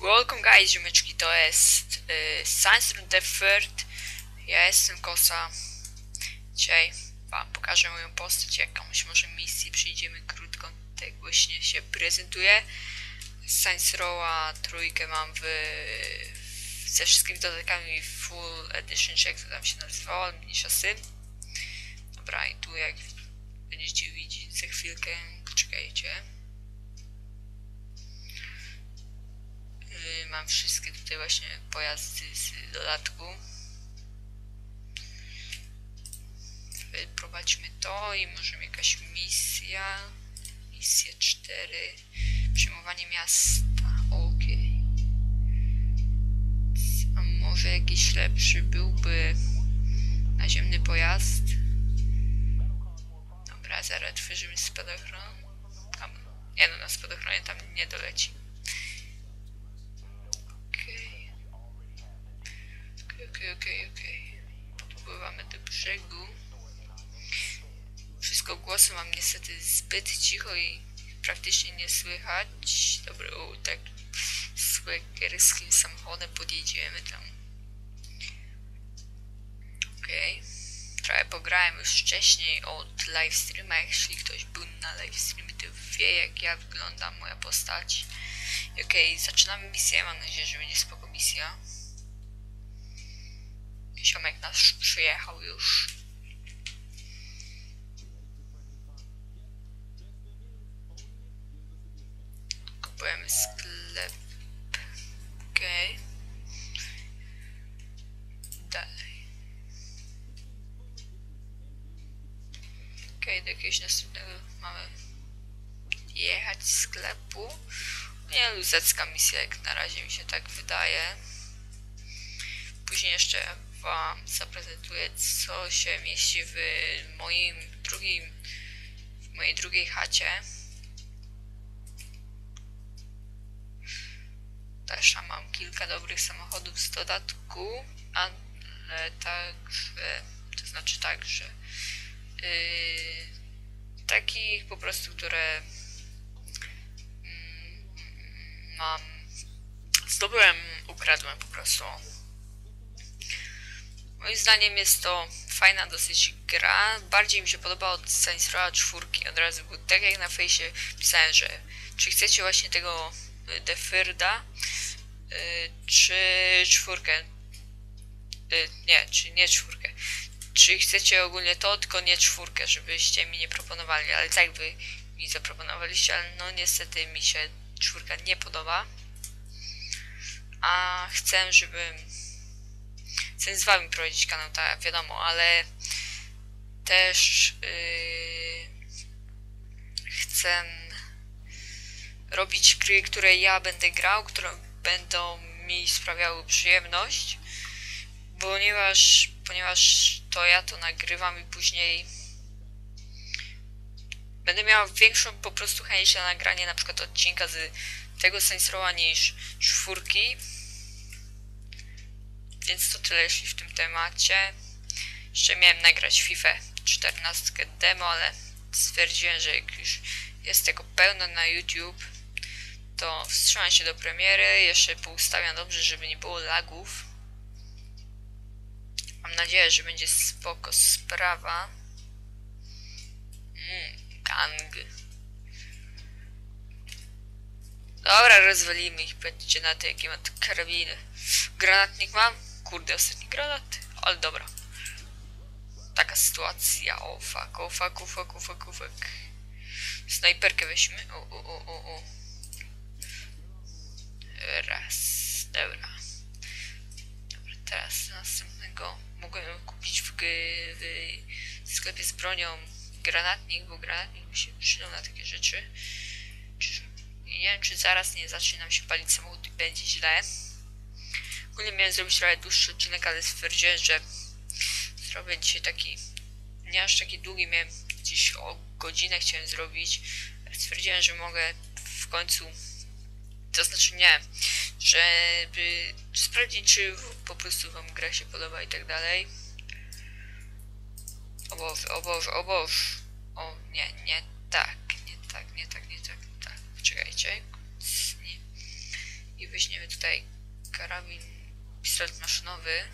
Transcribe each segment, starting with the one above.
Welcome guys, ziomeczki, to jest y, Science Room the Third. Ja jestem Kosa. Dzisiaj wam pokażę moją postać, jakąś może misję, przyjdziemy krótko, tak właśnie się prezentuje. Science Rowa trójkę mam w, ze wszystkimi dodatkami Full Edition, jak to tam się nazywało, mniejsza syn. Dobra, i tu jak będziecie widzieć za chwilkę, poczekajcie. Mam wszystkie tutaj właśnie pojazdy z dodatku. Wyprowadźmy to i możemy jakaś misja. Misja 4. Przyjmowanie miasta. Okej. A może jakiś lepszy byłby naziemny pojazd? Dobra, zaraz otworzymy spadochron. Tam, nie no, na spadochronie tam nie doleci. Okej, okej, okej, okej. Podpływamy do brzegu. Wszystko głosy mam niestety zbyt cicho i praktycznie nie słychać. Dobra, o, tak swaggerskim samochodem podjedziemy tam. Okej. Trochę pograłem już wcześniej od livestreama. Jeśli ktoś był na livestreamie, to wie jak ja wygląda moja postać. Okej, zaczynamy misję. Mam nadzieję, że będzie spoko misja. Ziomek nasz przyjechał już. Kupujemy sklep. Okej. Dalej. Okej, do jakiegoś następnego mamy jechać z sklepu. Nie luzecka misja, jak na razie mi się tak wydaje. Później jeszcze wam zaprezentuję, co się mieści w moim drugim, w mojej drugiej chacie. Też mam kilka dobrych samochodów z dodatku, ale także, to znaczy tak, że yy, takich po prostu, które mam. Zdobyłem, ukradłem po prostu. Moim zdaniem jest to fajna dosyć gra. Bardziej mi się podoba od Saints Row 4 od razu, tak jak na fejsie pisałem, że czy chcecie właśnie tego y, The Thirda, y, czy czwórkę. Y, nie, czy nie czwórkę. Czy chcecie ogólnie to, tylko nie czwórkę, żebyście mi nie proponowali, ale tak by mi zaproponowaliście, ale no niestety mi się czwórka nie podoba. A chcę, żeby. Chcę z wami prowadzić kanał, tak wiadomo, ale też yy, chcę robić gry, które ja będę grał, które będą mi sprawiały przyjemność, ponieważ, ponieważ to ja to nagrywam i później będę miał większą po prostu chęć na nagranie na przykład odcinka z tego Saints Row'a niż czwórki. Więc to tyle jeśli w tym temacie. Jeszcze miałem nagrać FIFA 14 demo, ale stwierdziłem, że jak już jest tego pełno na YouTube, to wstrzymam się do premiery, jeszcze poustawiam dobrze, żeby nie było lagów. Mam nadzieję, że będzie spoko sprawa. Mm. Gang. Dobra, rozwalimy ich, będziecie na to, jakie ma karabiny. Granatnik mam? Kurde, ostatni granat. Ale dobra. Taka sytuacja. O fuck, o fuck, o fuck, o fuck, o fuck. Snajperkę weźmy. O, o, o, o. Raz. Dobra. Dobra, teraz następnego mogłem kupić w, w sklepie z bronią granatnik, bo granatnik mi się przydał na takie rzeczy. Czy, nie wiem, czy zaraz nie zacznie nam się palić samochód i będzie źle. Ogólnie miałem zrobić trochę dłuższy odcinek, ale stwierdziłem, że zrobię dzisiaj taki, nie aż taki długi, miałem gdzieś o godzinę chciałem zrobić. Stwierdziłem, że mogę w końcu, to znaczy nie, żeby sprawdzić, czy po prostu wam gra się podoba i tak dalej. O Boże, o Boże, o Boże. O, nie, nie tak, nie tak, nie tak, nie tak, tak. Poczekajcie. I Weźmiemy tutaj karabin, pistolet maszynowy.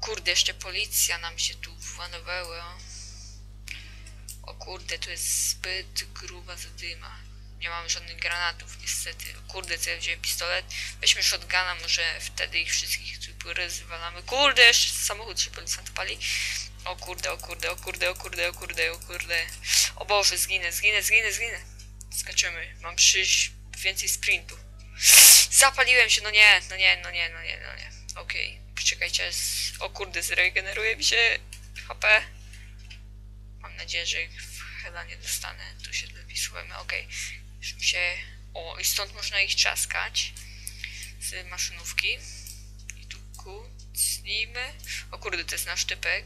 Kurde, jeszcze policja nam się tu włamowała. O kurde, tu jest zbyt gruba zadyma. Nie mam żadnych granatów, niestety. O kurde, co ja wziąłem pistolet. Weźmy shotguna, może wtedy ich wszystkich tu rozwalamy. Kurde, jeszcze samochód się policjant pali. O kurde, o kurde, o kurde, o kurde, o kurde, o kurde. O Boże, zginę, zginę, zginę, zginę. Skaczemy. Mam przyjść więcej sprintu. Zapaliłem się, no nie, no nie, no nie, no nie, no nie. Okej, poczekajcie, z... o kurde, zregeneruje mi się HP. Mam nadzieję, że ich chyba nie dostanę. Tu się słuchamy, okej. Mi się... O, i stąd można ich trzaskać z maszynówki. I tu kucnijmy. O kurde, to jest nasz typek.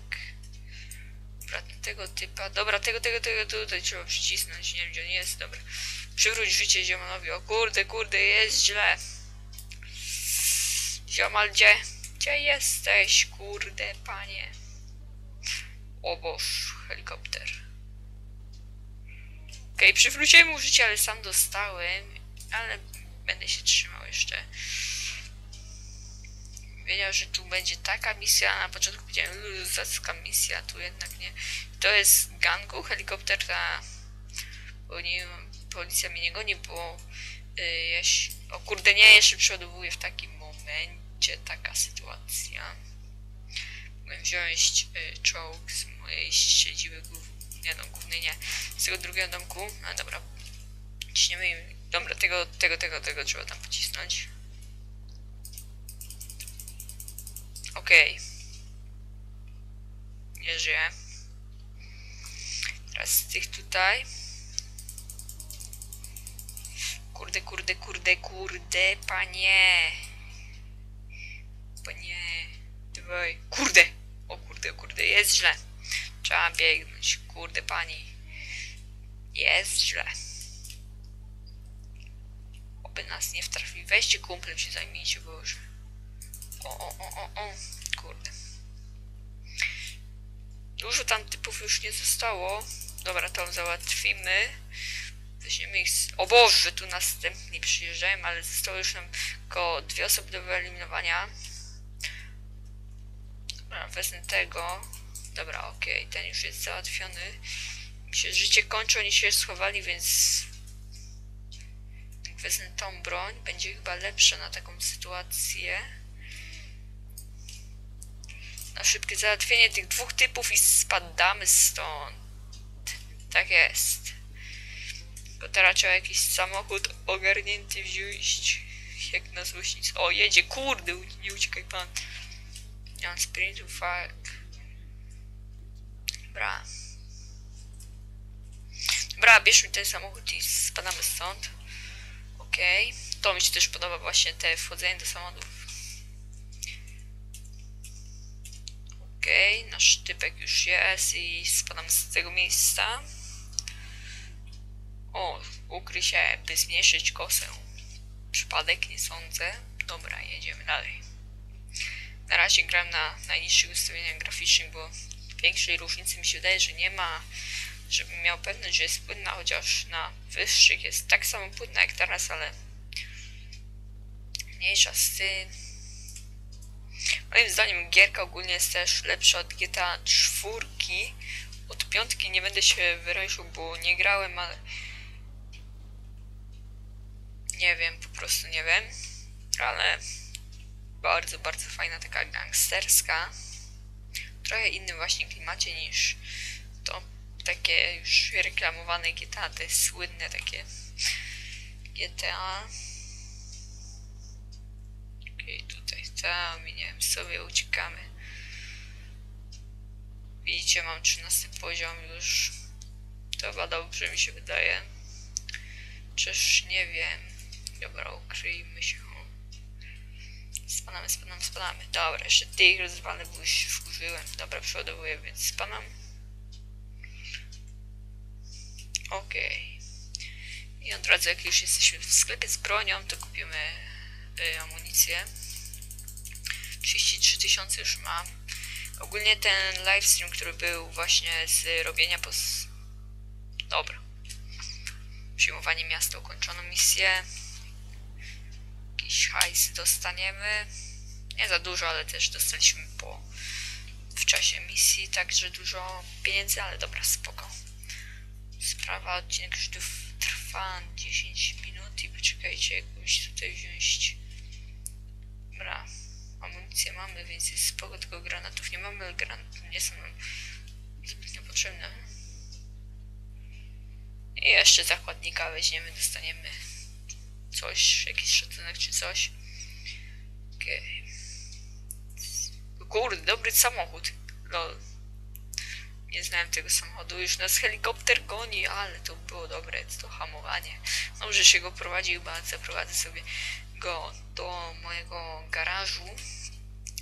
Dobra, tego typa. Dobra, tego, tego, tego tutaj trzeba przycisnąć. Nie wiem, gdzie on jest. Dobra. Przywróć życie ziomonowi. O kurde, kurde, jest źle. Ziomal, gdzie? Gdzie jesteś, kurde, panie? O boż, helikopter. Okej, okay, przywróciłem mu życie, ale sam dostałem. Ale będę się trzymał jeszcze. Wiedział, że tu będzie taka misja. Na początku powiedziałem, luzacka misja, tu jednak nie. To jest gangu, helikopter ta... Policja mnie nie goni, bo... Yy, ja się, o kurde, nie, jeszcze przeładowuję w takim momencie taka sytuacja. Mogłem wziąć y, czołg z mojej siedziby głównej. Nie no, głównej nie. Z tego drugiego domku. No dobra. Ciśniemy im. Dobra, tego, tego, tego, tego trzeba tam pocisnąć. Okej. Okay. Nie żyję. Teraz z tych tutaj. Kurde, kurde, kurde, kurde, panie. Panie. Dawaj. Kurde. O kurde, kurde, jest źle. Trzeba biegnąć. Kurde, pani. Jest źle. Oby nas nie wtrafi. Weźcie kumplem się zajmijcie, Boże. O, o, o, o, o. Kurde. Dużo tam typów już nie zostało. Dobra, to załatwimy. Weźmiemy ich z... O Boże, tu następni przyjeżdżają, ale zostało już nam tylko dwie osoby do wyeliminowania. Dobra, wezmę tego. Dobra, okej, okay, ten już jest załatwiony. Mi się życie kończy, oni się schowali, więc... Wezmę tą broń, będzie chyba lepsza na taką sytuację. Na szybkie załatwienie tych dwóch typów i spadamy stąd. Tak jest. Bo teraz trzeba jakiś samochód ogarnięty wziąć. Jak na złośnic. O, jedzie, kurde, nie uciekaj pan. Mam sprintu, fuck. Dobra. Dobra, bierzmy ten samochód i spadamy stąd. Okej. Okay. To mi się też podoba właśnie te wchodzenie do samochodów. Okej, okay. nasz typek już jest i spadamy z tego miejsca. O, ukryj się, by zmniejszyć kosę. Przypadek, nie sądzę. Dobra, jedziemy dalej. Na razie gram na najniższych ustawieniach graficznych, bo większej różnicy mi się wydaje, że nie ma, żebym miał pewność, że jest płynna, chociaż na wyższych jest tak samo płynna jak teraz, ale mniejsza z tym. Moim zdaniem gierka ogólnie jest też lepsza od GTA 4. Od piątki nie będę się wyraził, bo nie grałem, ale nie wiem, po prostu nie wiem, ale bardzo, bardzo fajna taka gangsterska trochę innym właśnie klimacie niż to takie już reklamowane GTA, te słynne takie GTA. Okej, okay, tutaj tam, nie wiem, sobie uciekamy. Widzicie, mam 13 poziom już. To chyba dobrze mi się wydaje. Czyż nie wiem. Dobra, ukryjmy się. Spanamy, spanamy, spanamy. Dobra, jeszcze tych rozwalę, bo już się wkurzyłem. Dobra, przeładowuję, więc spanam. Okej. Okay. I od razu jak już jesteśmy w sklepie z bronią, to kupimy y, amunicję. 33 tysiące już mam. Ogólnie ten livestream, który był właśnie z robienia pos... Dobra. Przyjmowanie miasta, ukończono misję. jakiś hajs dostaniemy. Nie za dużo, ale też dostaliśmy po w czasie misji, także dużo pieniędzy, ale dobra, spoko. Sprawa, odcinek tu trwa 10 minut i poczekajcie, jakąś tutaj wziąć. Dobra, amunicję mamy, więc jest spoko, tylko granatów nie mamy, ale granaty nie są nam zbytnio potrzebne. I jeszcze zakładnika weźmiemy, dostaniemy coś, jakiś szacunek czy coś. Okej. Okay. Kurde, dobry samochód. Lol. Nie znałem tego samochodu. Już nas helikopter goni, ale to było dobre, to hamowanie. Dobrze się go prowadził, bo zaprowadzę sobie go do mojego garażu.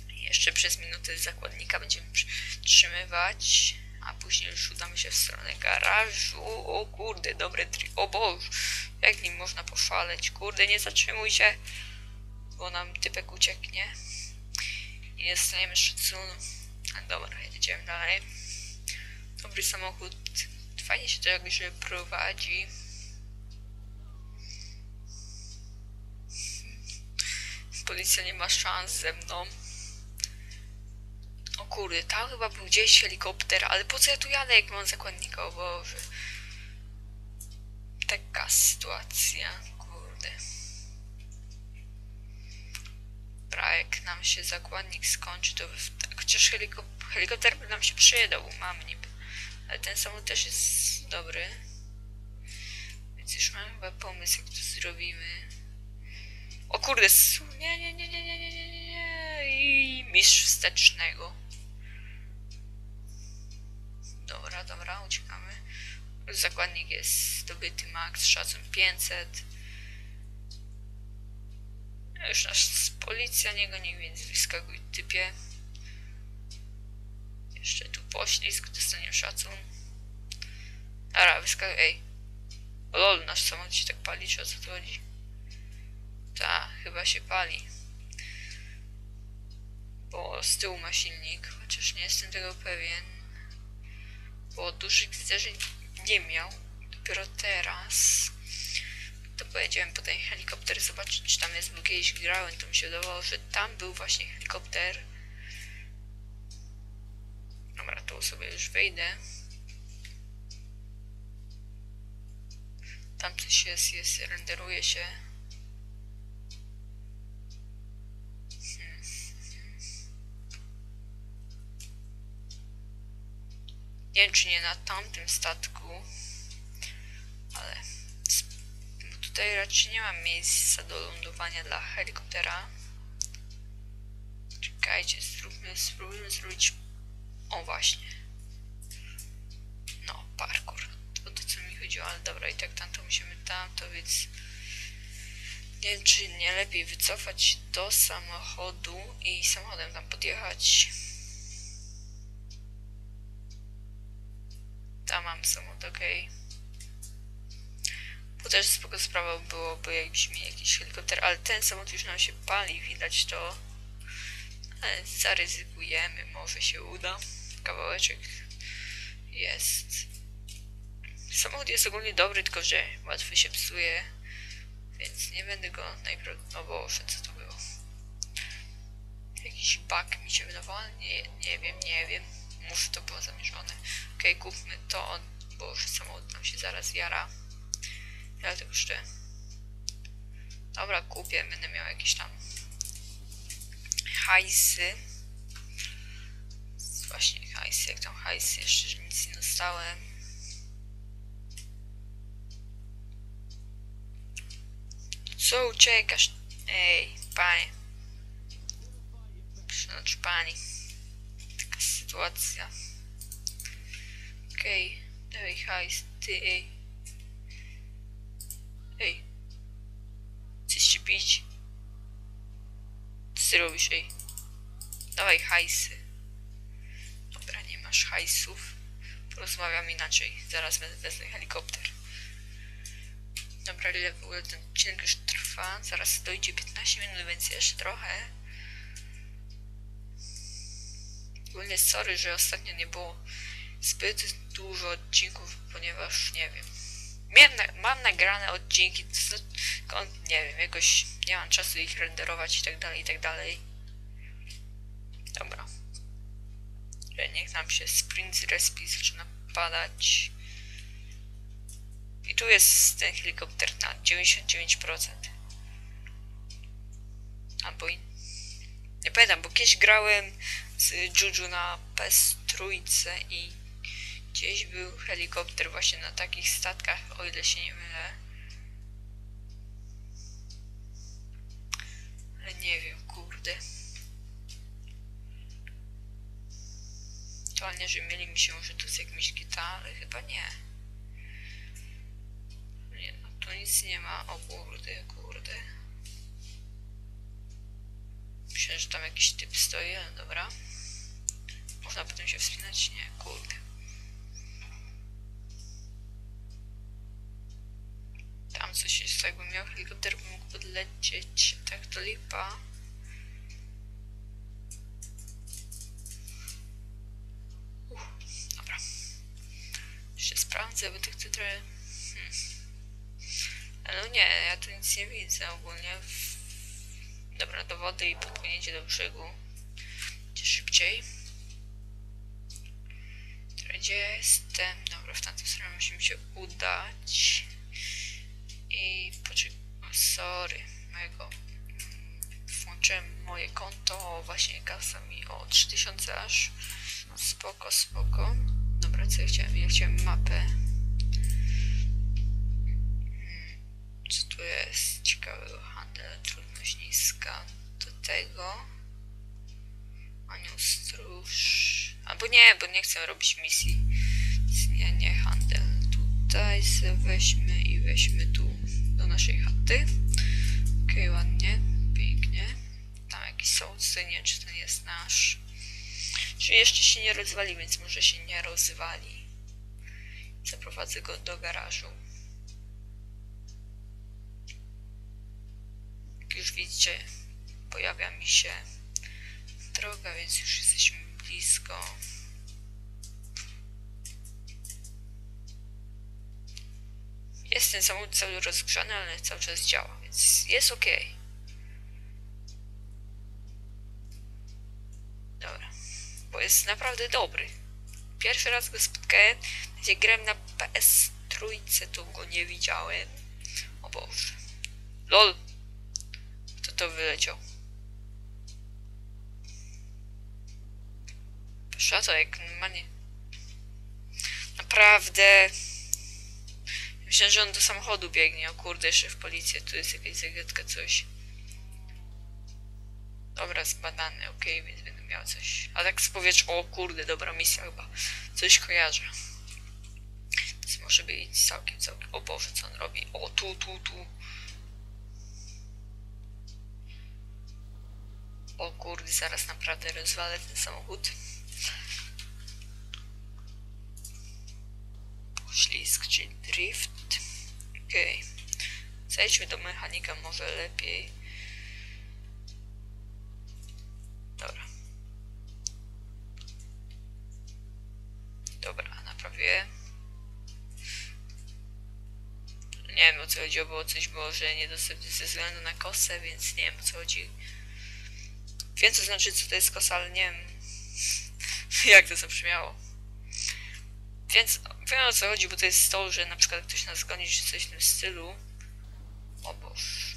Jeszcze przez minutę zakładnika będziemy przytrzymywać, a później już udamy się w stronę garażu. O kurde, dobre tri... O Boże, jak nim można poszaleć? Kurde, nie zatrzymuj się, bo nam typek ucieknie. Nie dostaniemy szacunu. Dobra, jedziemy dalej. Dobry samochód. Fajnie się to jakże prowadzi. Policja nie ma szans ze mną. O kurde, tam chyba był gdzieś helikopter, ale po co ja tu jadę, jak mam zakładnika? O Boże. Taka sytuacja, kurde. Dobra, jak nam się zakładnik skończy, to chociaż helikop helikopter nam się przydał, mam niby. Ale ten samolot też jest dobry. Więc już mam chyba pomysł, jak to zrobimy. O kurde, nie, nie, nie, nie, nie, nie, nie, nie, i mistrz wstecznego. Dobra, dobra, uciekamy. Zakładnik jest zdobyty max, szacun 500. Już nasz policja nie goni, więc wyskakuj typie. Jeszcze tu poślizg, dostaniemy szacun. Dobra, wyskakuj, ej. Lol, nasz samochód się tak pali, czy o co tu chodzi? Ta, chyba się pali. Bo z tyłu ma silnik, chociaż nie jestem tego pewien. Bo dużych zderzeń nie miał. Dopiero teraz to pojedziemy po ten helikopter zobaczyć, czy tam jest, bo kiedyś grałem, to mi się wydawało, że tam był właśnie helikopter. Dobra, tu sobie już wejdę. Tam coś jest, jest, renderuje się. Nie wiem, czy nie na tamtym statku, ale tutaj raczej nie mam miejsca do lądowania dla helikoptera. Czekajcie, zróbmy, spróbujmy zrobić... O, właśnie. No, parkour. To to, co mi chodziło, ale dobra, i tak tam to musimy tam, to więc... Nie wiem, czy nie lepiej wycofać do samochodu i samochodem tam podjechać. Tam mam samochód, okej. Okay. Bo też spoko sprawa byłoby, jakbyśmy jakiś helikopter, ale ten samochód już nam się pali, widać to. Ale zaryzykujemy, może się uda. Kawałeczek jest. Samochód jest ogólnie dobry, tylko że łatwo się psuje, więc nie będę go najprawdopodobniej... No co to było? Jakiś bug mi się wydawał, nie, nie wiem, nie wiem. Muszę to było zamierzone. Okej, okay, kupmy to, bo samochód nam się zaraz jara. Ja to jeszcze... Dobra, kupię, będę miał jakieś tam hajsy. Właśnie hajsy, jak tam hajsy, jeszcze nic nie dostałem. Co uciekasz? Ej, panie. Przynocz pani. Taka sytuacja. Okej, okay. dawaj hajs, ty ej. Ej. Chcesz się pić? Co ty robisz, ej? Dawaj hajsy. Dobra, nie masz hajsów. Porozmawiam inaczej. Zaraz wezmę helikopter. Dobra, ile w ogóle ten odcinek już trwa? Zaraz dojdzie 15 minut, więc jeszcze trochę. Ogólnie sorry, że ostatnio nie było zbyt dużo odcinków, ponieważ nie wiem na, mam nagrane odcinki, nie wiem, jakoś nie mam czasu ich renderować i tak dalej, i tak dalej. Dobra. Niech nam się sprint respi zaczyna padać. I tu jest ten helikopter na 99%. Albo i... Nie pamiętam, bo kiedyś grałem z Juju na PS trójce i gdzieś był helikopter właśnie na takich statkach, o ile się nie mylę. Ale nie wiem, kurde. To nie, że mieli mi się, że tu jest jakimś gita, ale chyba nie. Nie, no tu nic nie ma. O kurde, kurde. Myślę, że tam jakiś typ stoi, ale dobra. Można potem się wspinać? Nie, kurde. Podlecieć. Tak to lipa. Uff, dobra. Jeszcze sprawdzę, bo tych tu trochę... Hmm. No nie, ja tu nic nie widzę ogólnie. Dobra, do wody i podpłynięcie do brzegu. Będzie szybciej. Teraz Gdzie jestem? Dobra, w tamtą stronę musimy się udać. I poczekaj. Sorry, mojego. mm, Włączyłem moje konto, właśnie kasa mi o 3000 aż. Spoko, spoko. Dobra, co ja chciałem? Ja chciałem mapę. Hmm, Co tu jest ciekawego? Handel, trudność niska. Do tego. Anioł stróż. Albo nie, bo nie chcę robić misji. Nie, nie handel. Tutaj weźmy i weźmy tu do naszej chaty. Okej, ładnie, pięknie. Tam jakiś sołtys, nie czy ten jest nasz. Czy jeszcze się nie rozwali, więc może się nie rozwali. Zaprowadzę go do garażu. Jak już widzicie, pojawia mi się droga, więc już jesteśmy blisko. Ten samochód cały rozgrzany, ale cały czas działa, więc jest ok. Dobra, bo jest naprawdę dobry. Pierwszy raz go spotkałem, gdzie grałem na PS trójce, to go nie widziałem. O Boże. LOL. Kto to wyleciał? Szata jak normalnie. Naprawdę. Myślę, że on do samochodu biegnie. O kurde, jeszcze w policję. Tu jest jakaś zagadka, coś. Dobra, zbadany, okej, więc będę miał coś. A tak z o kurde, dobra misja chyba. Coś kojarzę. Więc może być całkiem, całkiem. O Boże, co on robi? O, tu, tu, tu. O kurde, zaraz naprawdę rozwalę ten samochód. Zejdźmy do mechanika może lepiej. Dobra. Dobra, naprawię. Nie wiem o co chodziło, było coś było, że niedostępny ze względu na kosę, więc nie wiem o co chodzi. Wiem co znaczy co to jest kosa, ale nie wiem jak to zabrzmiało. Więc wiem o co chodzi, bo to jest to, że na przykład ktoś nas goni, czy coś w tym stylu. O Boż.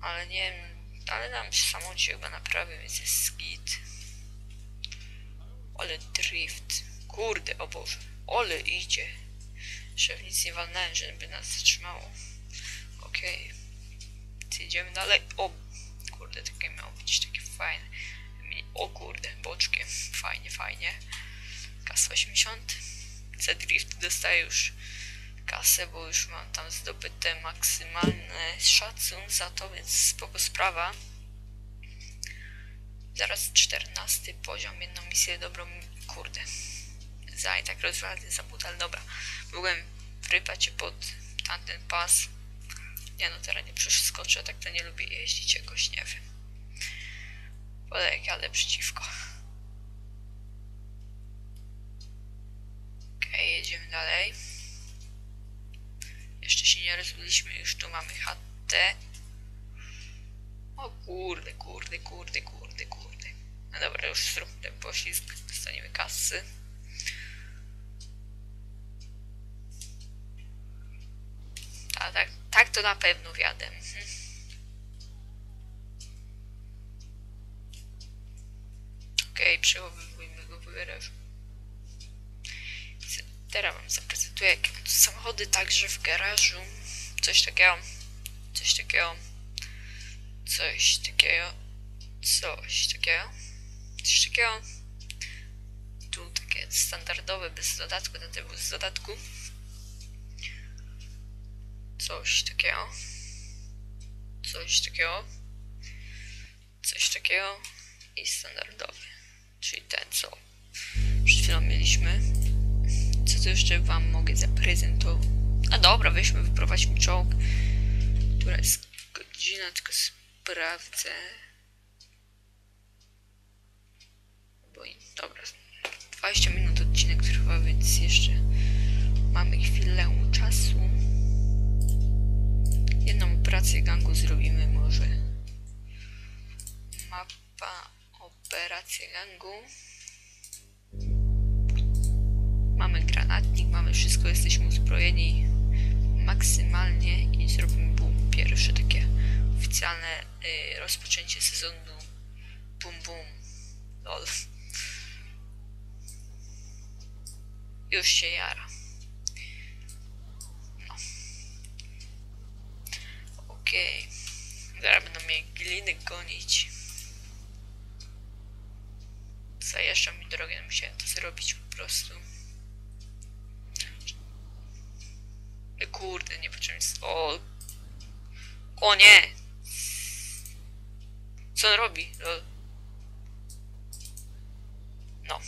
Ale nie wiem, ale nam się samochód chyba naprawi, więc jest git. Ale drift. Kurde, o Boże. Ole idzie. Szef nic nie walnąłem, żeby nas zatrzymało. Okej. Okay. Idziemy dalej. O, kurde, takie miało być takie fajne. O kurde, boczkiem. Fajnie, fajnie. Kas 80. Za drift dostaję już kasę, bo już mam tam zdobyte maksymalny szacun za to, więc spoko sprawa. Zaraz 14 poziom, jedną misję dobrą, kurde. Za i tak rozwalę samochód, ale dobra. Mogłem wrypać się pod tamten pas. Nie no, teraz nie przeskoczę, tak to nie lubię jeździć jakoś, nie wiem. Wolę jak jadę przeciwko. Okej, okay, jedziemy dalej. Nie rozbiliśmy, już tu mamy chatę. O kurde, kurde, kurde, kurde, kurde. No dobra, już zróbmy ten poślizg, dostaniemy kasy. A tak, tak to na pewno wiadę. Mhm. Okej, przechowujmy go w garażu. Teraz wam zaprezentuję jakie tu samochody także w garażu. Coś takiego. Coś takiego. Coś takiego. Coś takiego. Coś takiego. Tu takie standardowe, bez dodatku, ten typ z dodatku. Coś takiego. Coś takiego. Coś takiego. I standardowy. Czyli ten, co przed chwilą mieliśmy. Co tu jeszcze wam mogę zaprezentować? A dobra, weźmy, wyprowadźmy czołg. Która jest godzina, tylko sprawdzę. Bo dobra, 20 minut odcinek trwa, więc jeszcze mamy chwilę czasu. Jedną operację gangu zrobimy może. Mapa operacja gangu. Mamy granatnik, mamy wszystko, jesteśmy uzbrojeni maksymalnie i zrobimy boom. Pierwsze takie oficjalne y, rozpoczęcie sezonu Boom Boom. Lol. Już się jara. No. Okej. Zaraz będą mnie gliny gonić. Zajeżdża mi drogę, musiałem to zrobić po prostu. Kurde, nie poczułem. O! O nie! Co on robi? Lol. No.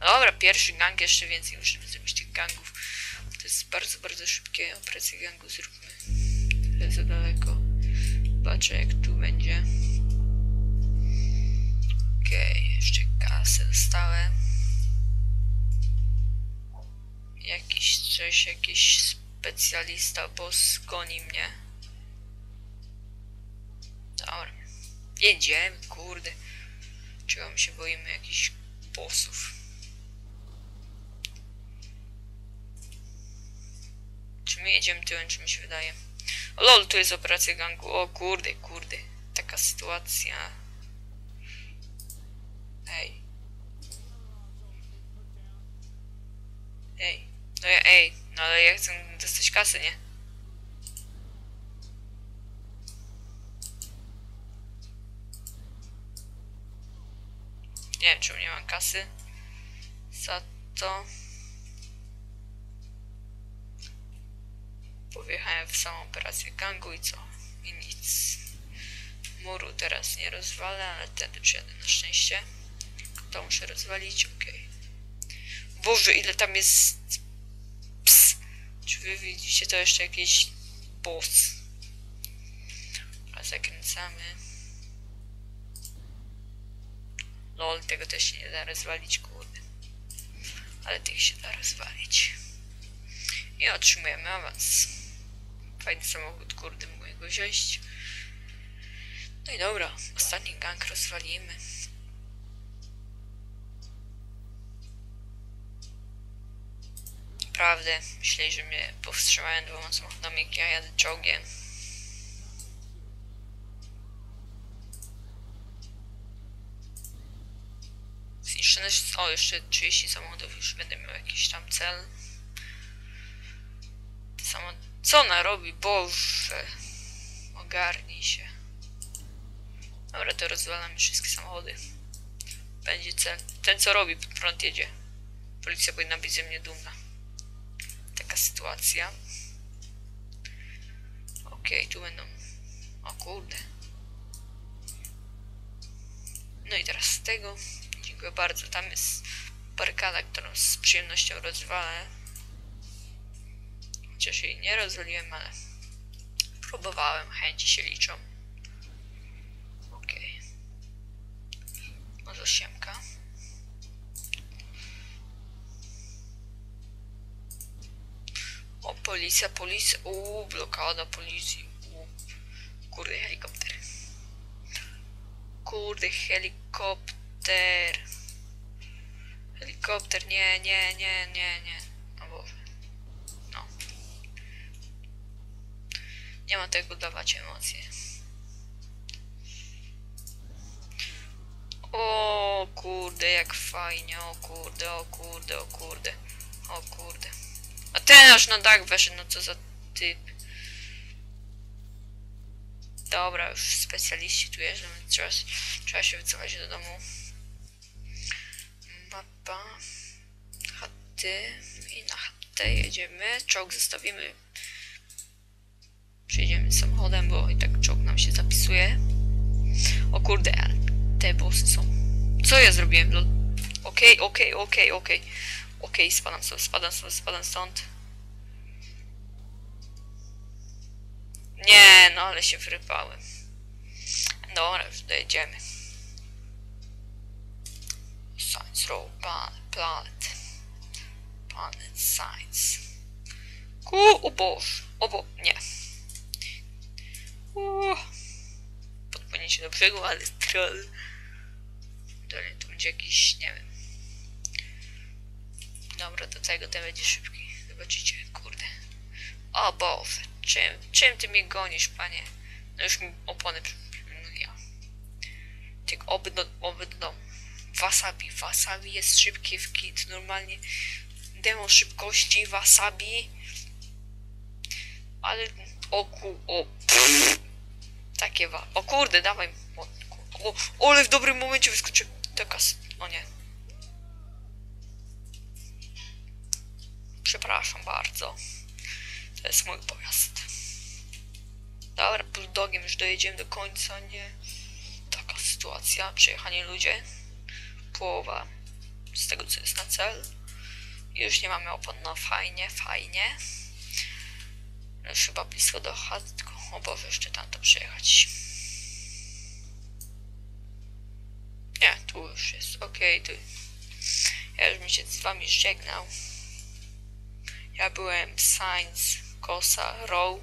Dobra, pierwszy gang, jeszcze więcej musimy zrobić tych gangów. To jest bardzo, bardzo szybkie operacje gangu zróbmy. Tyle za daleko. Zobaczę jak tu będzie. Okej, jeszcze kasę dostałem. Jakiś coś, jakiś specjalista, boss goni mnie. Dobra. Jedziemy, kurde. Czego my się boimy? Jakichś bossów. Czy my jedziemy tyłem, czy mi się wydaje? Lol, tu jest operacja gangu. O kurde, kurde. Taka sytuacja. Ej. Ej. No ja, ej. No ale ja chcę dostać kasy, nie? Nie wiem, czemu nie mam kasy. Za to... Pojechałem w samą operację gangu i co? I nic. Muru teraz nie rozwalę, ale wtedy przyjadę na szczęście. To muszę rozwalić, okej. Boże, ile tam jest... Wy widzicie to jeszcze jakiś boss? A zakręcamy. Lol, tego też się nie da rozwalić, kurde. Ale tych się da rozwalić. I otrzymujemy awans. Fajny samochód, kurde, mogę go wziąć. No i dobra, ostatni gang rozwalimy. Naprawdę, myśleli, że mnie powstrzymają dwoma samochodami, jak ja jadę czołgiem. Zniszczone, o jeszcze 30 samochodów, już będę miał jakiś tam cel. Samo, co ona robi? Boże. Ogarnij się. Dobra, to rozwalamy wszystkie samochody. Będzie cel. Ten co robi, pod prąd jedzie. Policja powinna być ze mnie dumna. Sytuacja. Okej, tu będą... O kurde. No i teraz z tego. Dziękuję bardzo. Tam jest barykada, którą z przyjemnością rozwalę. Chociaż jej nie rozwaliłem, ale próbowałem, chęci się liczą. Okej. Może siemka. O Policja, policja. Uuu, blokada policji. Uuu. Kurde, helikopter. Kurde, helikopter. Helikopter, nie, nie, nie, nie, nie. O Boże. No. Nie ma tego dawać emocje. O kurde, jak fajnie, o kurde, o kurde, o kurde, o kurde. A ten aż na dach weszedł, no co za typ. Dobra, już specjaliści tu jeżdżą, więc trzeba, trzeba się wycofać do domu. Mapa. Chaty. I na chatę jedziemy. Czołg zostawimy. Przyjedziemy samochodem, bo i tak czołg nam się zapisuje. O kurde, ale te bossy są. Co ja zrobiłem? No, Okej, okej, okej, okej. Okej, spadam stąd, spadam stąd, spadam stąd. Nie, no ale się wrypałem. Dobra, dojedziemy. Science Row, Planet, Planet. Science. Ku, o Boże, o bo, nie. Uuu. Podpłynięcie do brzegu, ale troll. Dalej tu będzie jakiś, nie wiem. Dobra, do tego ten będzie szybki. Zobaczycie, kurde. O Boże, czym, czym ty mnie gonisz, panie? No już mi opony przypomniał. Tylko oby do, oby do domu. Wasabi, wasabi jest szybkie w kit. Normalnie demo szybkości, wasabi. Ale o ku, o takie wa... O kurde, dawaj. O, o, o, ale w dobrym momencie wyskoczy. Taka... O nie. Przepraszam bardzo. To jest mój pojazd. Dobra, bulldogiem już dojedziemy do końca, nie? Taka sytuacja, przejechani ludzie. Połowa z tego, co jest na cel. Już nie mamy opon, no fajnie, fajnie. Już chyba blisko do chat, tylko o Boże, jeszcze tam to przejechać. Nie, tu już jest, okej, tu. Ja już bym się z wami żegnał. Ja byłem Science, Kosa, Row.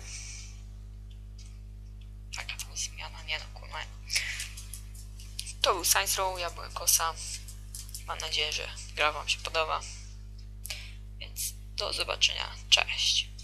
Taka to zmiana, nie no, kłamałem. To był Science Row, ja byłem Kosa. Mam nadzieję, że gra wam się podoba. Więc do zobaczenia, cześć.